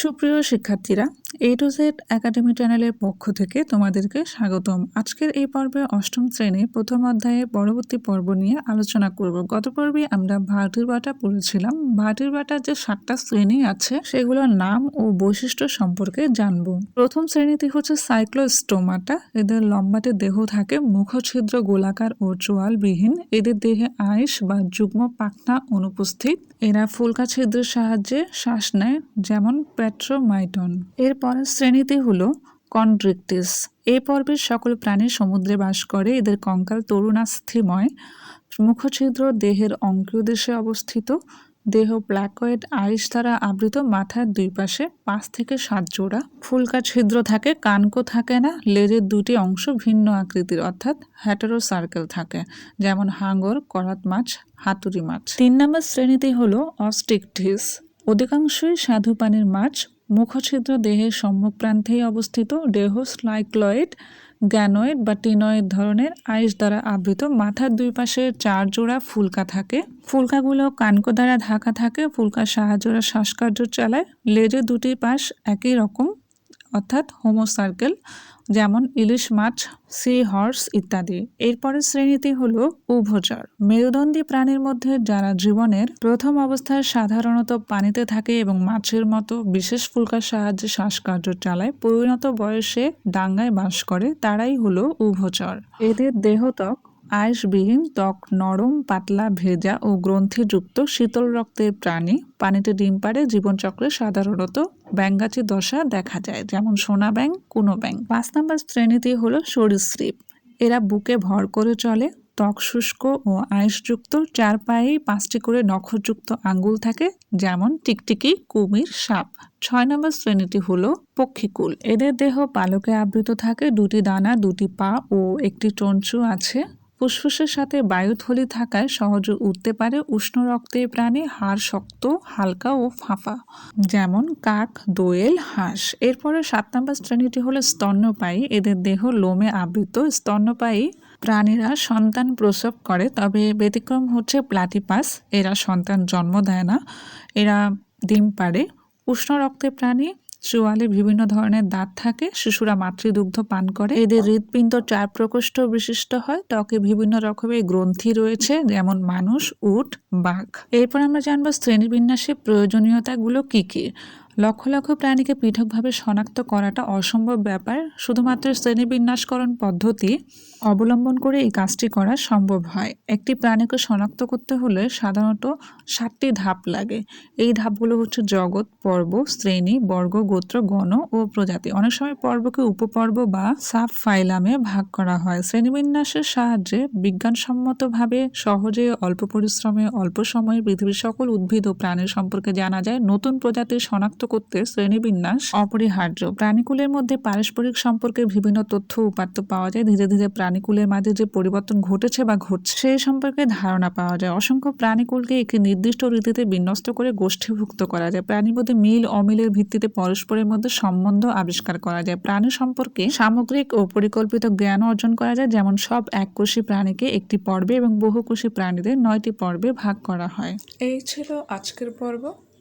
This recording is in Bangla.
সুপ্রিয় শিক্ষার্থীরা এ টু জেড একাডেমি চ্যানেলের পক্ষ থেকে তোমাদেরকে স্বাগতম। আজকের এই পর্বে অষ্টম শ্রেণির প্রথম অধ্যায়ে পরবর্তী পর্ব নিয়ে আলোচনা করব। গত পর্বে আমরা ভাটির বাটা পড়েছিলাম। ভাটির বাটার যে সাতটা শ্রেণি আছে, সেগুলোর নাম ও বৈশিষ্ট্য সম্পর্কে জানব। প্রথম শ্রেণীতে হচ্ছে সাইক্লোস্টোমাটা। এদের লম্বাটে দেহ থাকে মুখছিদ্র গোলাকার ও চোয়ালবিহীন। এদের দেহে আইস বা যুগ্ম পাখনা অনুপস্থিত। এরা ফুলকা ছিদ্রের সাহায্যে শ্বাস নেয়, যেমন প্যাট্রোমাইটন। এর পরের শ্রেণীতে হলো কন্ড্রিকটিস। এই পর্বের সকল প্রাণী সমুদ্রে বাস করে। এদের কঙ্কাল তরুণাস্থিময় মুখছিদ্র দেহের অঙ্কীয় দেশে অবস্থিত। দেহ প্ল্যাকয়েড আইস দ্বারা আবৃত। মাথার দুই পাশে পাঁচ থেকে সাত জোড়া ফুলকা ছিদ্র থাকে। কানকো থাকে না। লেজের দুটি অংশ ভিন্ন আকৃতির, অর্থাৎ হ্যাটারো সার্কেল থাকে। যেমন হাঙ্গর, করাত মাছ, হাতুড়ি মাছ। তিন নম্বর শ্রেণীতে হলো অস্টিকটিস। অধিকাংশই স্বাদু পানির মাছ মুখছিদ্র দেহের সম্মুখ প্রান্তেই অবস্থিত দেহ স্লাইক্লয়েড গ্যানয়েড বা টিনয়েড ধরনের আইস দ্বারা আবৃত। মাথার দুই পাশে চার জোড়া ফুলকা থাকে। ফুলকাগুলো কানকো দ্বারা ঢাকা থাকে। ফুলকার সাহায্যরা শ্বাসকার্য চালায়। লেজে দুটি পাশ একই রকম। অর্থাৎ হোমো সার্কেল যেমন ইলিশ মাছ সি হর্স ইত্যাদি। এরপরের শ্রেণীতে হল উভচর। মেরুদণ্ডী প্রাণীর মধ্যে যারা জীবনের প্রথম অবস্থায় সাধারণত পানিতে থাকে এবং মাছের মতো বিশেষ ফুলকার সাহায্যে শ্বাসকার্য চালায়, পরিণত বয়সে ডাঙ্গায় বাস করে, তারাই হলো উভচর। এদের দেহত্বক আইসবিহীন ত্বক নরম, পাতলা, ভেজা ও গ্রন্থিযুক্ত শীতল রক্তের প্রাণী। পানিতে ডিম পাড়ে জীবনচক্রে সাধারণত ব্যাঙ্গাচি দশা দেখা যায়, যেমন সোনা ব্যাং কুনো ব্যাং পাঁচ নম্বর শ্রেণীতে হলো সরীসৃপ এরা বুকে ভর করে চলে, ত্বক শুষ্ক ও আয়ুষযুক্ত চার পায়েই পাঁচটি করে নখযুক্ত আঙ্গুল থাকে, যেমন টিকটিকি, কুমির, সাপ। ছয় নম্বর শ্রেণীটি হলো পক্ষীকুল। এদের দেহ পালকে আবৃত থাকে, দুটি দানা, দুটি পা ও একটি চঞ্চু আছে। ফুসফুসের সাথে বায়ুথলি থাকায় সহজে উঠতে পারে উষ্ণ রক্তের প্রাণী, হাড় শক্ত, হালকা ও ফাঁপা, যেমন কাক, দোয়েল, হাঁস। এরপরে সাত নম্বর শ্রেণীটি হলো স্তন্যপায়ী। এদের দেহ লোমে আবৃত। স্তন্যপায়ী প্রাণীরা সন্তান প্রসব করে, তবে ব্যতিক্রম হচ্ছে প্লাটিপাস। এরা সন্তান জন্ম দেয় না। এরা ডিম পাড়ে। উষ্ণ রক্তের প্রাণী চোয়ালে বিভিন্ন ধরনের দাঁত থাকে, শিশুরা মাতৃদুগ্ধ পান করে। এদের হৃদপিণ্ড চার প্রকোষ্ঠ বিশিষ্ট হয়, ত্বকে বিভিন্ন রকমের গ্রন্থি রয়েছে, যেমন মানুষ, উট, বাঘ। এরপর আমরা জানব শ্রেণীবিন্যাসের প্রয়োজনীয়তাগুলো কি কি। লক্ষ লক্ষ প্রাণীকে পৃথকভাবে শনাক্ত করাটা অসম্ভব ব্যাপার। শুধুমাত্র শ্রেণীবিন্যাসকরণ পদ্ধতি অবলম্বন করে এই কাজটি করা সম্ভব হয়। একটি প্রাণীকে শনাক্ত করতে হলে সাধারণত সাতটি ধাপ লাগে। এই ধাপগুলো হচ্ছে জগৎ, পর্ব, শ্রেণি, বর্গ, গোত্র, গণ ও প্রজাতি। অনেক সময় পর্বকে উপপর্ব বা সাব ফাইলামে ভাগ করা হয়। শ্রেণীবিন্যাসের সাহায্যে বিজ্ঞানসম্মতভাবে সহজে, অল্প পরিশ্রমে, অল্প সময়ে পৃথিবীর সকল উদ্ভিদ ও প্রাণীর সম্পর্কে জানা যায়। নতুন প্রজাতির শনাক্ত করতে শ্রেণীবিন্যাস, অপরিহার্য। প্রাণীকুলের মধ্যে পারস্পরিক সম্পর্কে বিভিন্ন তথ্য উপাত্ত পাওয়া যায়। ধীরে ধীরে প্রাণীকুলের মাঝে যে পরিবর্তন ঘটেছে বা ঘটছে সেই সম্পর্কে ধারণা পাওয়া যায়। অসংখ্য প্রাণীকুলকে একটি নির্দিষ্ট রীতিতে বিন্যস্ত করে গোষ্ঠীভুক্ত করা যায়। প্রাণীর মধ্যে মিল অমিলের ভিত্তিতে পরস্পরের মধ্যে সম্বন্ধ আবিষ্কার করা যায়। প্রাণী সম্পর্কে সামগ্রিক ও পরিকল্পিত জ্ঞান অর্জন করা যায়। যেমন সব এককোষী প্রাণীকে একটি পর্বে এবং বহুকোষী প্রাণীদের নয়টি পর্বে ভাগ করা হয়। এই ছিল আজকের পর্ব।